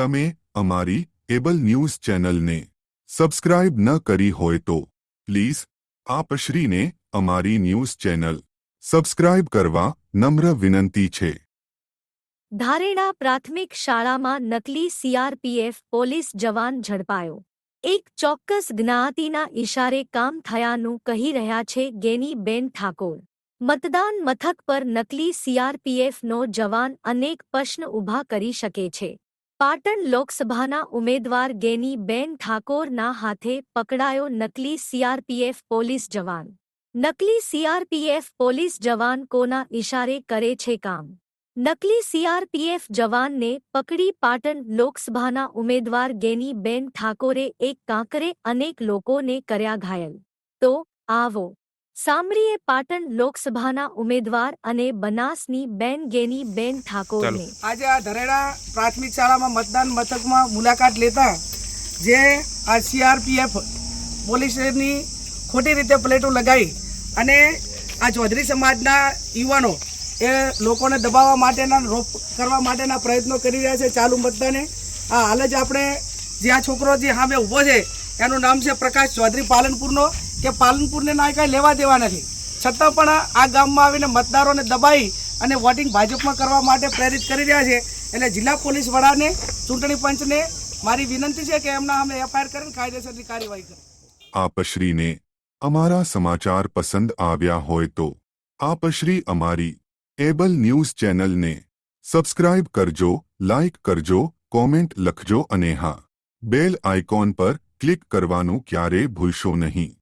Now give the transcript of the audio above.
તમે અમારી Able news ચેનલને સબસ્ક્રાઇબ ન કરી હોય તો પ્લીઝ આપશ્રીને અમારી ન્યૂઝ ચેનલ સબસ્ક્રાઇબ કરવા નમ્ર વિનંતી છે. ધારેડા પ્રાથમિક શાળામાં નકલી સીઆરપીએફ પોલીસ જવાન ઝડપાયો. એક ચોક્કસ જ્ઞાતિના ઇશારે કામ થયાનું કહી રહ્યા છે ગેનીબેન ઠાકોર. મતદાન મથક પર નકલી સીઆરપીએફનો જવાન અનેક પ્રશ્ન ઊભા કરી શકે છે. પાટણ લોકસભાના ઉમેદવાર ગેનીબેન ઠાકોરના હાથે પકડાયો નકલી સીઆરપીએફ પોલીસ જવાન. નકલી સીઆરપીએફ પોલીસ જવાન કોના ઇશારે કરે છે કામ? નકલી સીઆરપીએફ જવાનને પકડી પાટણ લોકસભાના ઉમેદવાર ગેનીબેન ઠાકોરે એક કાંકરે અનેક લોકોને કર્યા ઘાયલ. તો આવો સાંભળીએ પાટણ લોકસભાના ઉમેદવાર અને બનાસની બેન ગેની બેન ઠાકોરને. આજે આ ધરેડા પ્રાથમિક શાળામાં મતદાન મથકમાં મુલાકાત લેતા જે આ સીઆરપીએફ પોલીસની ખોટી રીતે પ્લેટો લગાવી અને આ ચૌધરી સમાજના યુવાનો એ લોકોને દબાવવા માટેના રોપ કરવા માટેના પ્રયત્નો કરી રહ્યા છે ચાલુ મતદાને. આ હાલ જ આપણે જે આ છોકરો જે સામે ઊભો છે, એનું નામ છે પ્રકાશ ચૌધરી પાલનપુરનો. કે પાલનપુરને ના કાંઈ લેવા દેવા નથી. છતાં પણ આ ગામમાં આવીને મતદારોને દબાઈ અને વોટિંગ ભાજપમાં કરવા માટે પ્રેરિત કરી રહ્યા છે. એટલે જિલ્લા પોલીસ વડાને ચૂંટણી પંચને મારી વિનંતી છે કે એમના અમે એફઆઈઆર કરીને કાયદેસરની કાર્યવાહી કરે. આપશ્રીને અમારા સમાચાર પસંદ આવ્યા હોય તો આપશ્રી અમારી એબલ ન્યૂઝ ચેનલને સબસ્ક્રાઇબ કરજો, લાઇક કરજો, કોમેન્ટ લખજો અને હા, બેલ આઇકોન પર ક્લિક કરવાનું ક્યારેય ભૂલશો નહીં.